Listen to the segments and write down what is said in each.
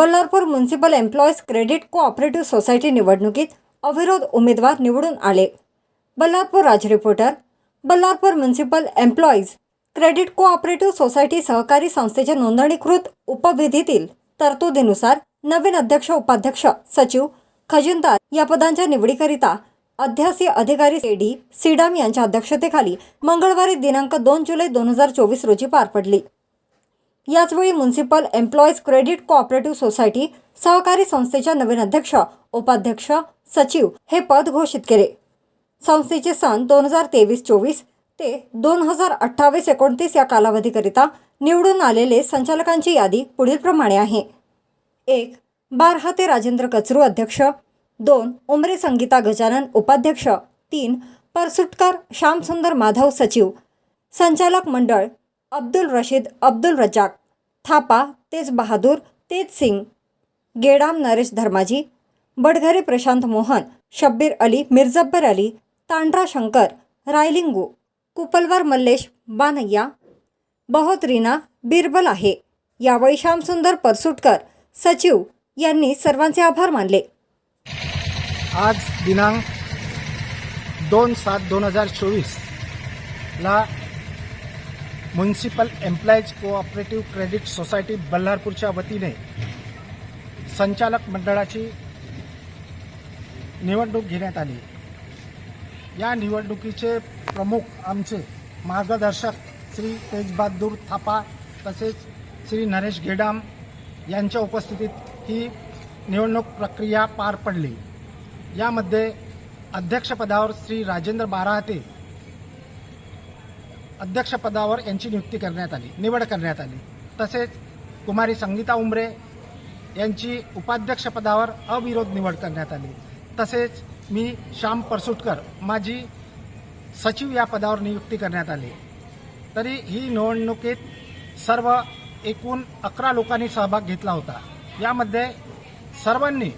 Ballarpur municipal employees credit cooperative society निवडणुकीत अविरोध उमेदवार निवडून आले. Ballarpur Raj reporter Ballarpur municipal employees credit cooperative society सहकारी संस्थेच्या नोंदणीकृत उपविधीतील तरतुदीनुसार नवीन अध्यक्ष उपाध्यक्ष सचिव खजिनदार या पदांच्या निवडीकरिता अध्यासी अधिकारी डी सीडाम यांच्या अध्यक्षतेखाली मंगळवारी दिनांक दोन जुलै दोन हजार चोवीस रोजी पार पडली. याचवेळी municipal employees credit cooperative society सहकारी संस्थेच्या नवीन अध्यक्ष उपाध्यक्ष सचिव हे पद घोषित केले. संस्थेचे सन दोन हजार तेवीस चोवीस ते दोन हजार अठ्ठावीस एकोणतीस या कालावधीकरिता निवडून आलेले संचालकांची यादी पुढीलप्रमाणे आहे. एक बारहाते राजेंद्र कचरू अध्यक्ष. दोन उमरे संगीता गजानन उपाध्यक्ष. तीन परसुटकर श्यामसुंदर माधव सचिव. संचालक मंडळ अब्दुल रशीद अब्दुल रजाक थापा तेज बहादूर तेज सिंग गेडाम नरेश धर्माजी बडघरे प्रशांत मोहन शब्बीर अली मिर्जब्बर अली तांड्रा शंकर रायलिंगू कुपलवार मल्लेश बानय्या बहुत रीना बिरबल आहे. यावेळी श्यामसुंदर परसुटकर सचिव यांनी सर्वांचे आभार मानले. आज दिनांक दोन सात दोन हजार चोवीसला municipal employees cooperative credit society बल्लारपूरच्या वतीने संचालक मंडळाची निवडणूक घेण्यात आली. या निवडणुकीचे प्रमुख आमचे मार्गदर्शक श्री तेजबहादूर थापा तसेच श्री नरेश गेडाम यांच्या उपस्थितीत ही निवडणूक प्रक्रिया पार पडली. यामध्ये अध्यक्षपदावर श्री राजेंद्र बाराहते अध्यक्षपदावर यांची नियुक्ती करण्यात आली निवड करण्यात आली. तसेच कुमारी संगीता उमरे यांची उपाध्यक्षपदावर अविरोध निवड करण्यात आली. तसेच मी श्याम परसुटकर माझी सचिव या पदावर नियुक्ती करण्यात आली. तरी ही निवडणुकीत सर्व एकूण अकरा लोकांनी सहभाग घेतला होता. यामध्ये सर्वांनी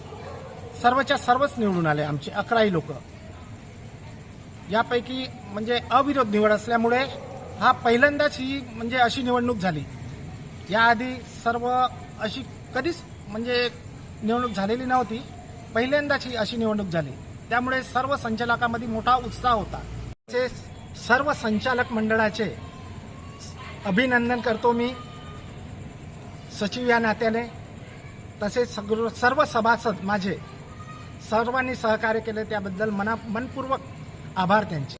सर्वच्या सर्वच निवडून आले आमचे अकराही लोक. यापैकी म्हणजे अविरोध निवड असल्यामुळे हा पहिल्यांदाच ही म्हणजे अशी निवडणूक झाली. याआधी सर्व अशी कधीच म्हणजे निवडणूक झालेली नव्हती. पहिल्यांदाच ही अशी निवडणूक झाली. त्यामुळे सर्व संचालकामध्ये मोठा उत्साह होता. तसेच सर्व संचालक मंडळाचे अभिनंदन करतो मी. सचिव या नात्याने. तसेच सर्व सभासद माझे सर्वांनी सहकार्य केले त्याबद्दल मना मनपूर्वक आभार त्यांचे.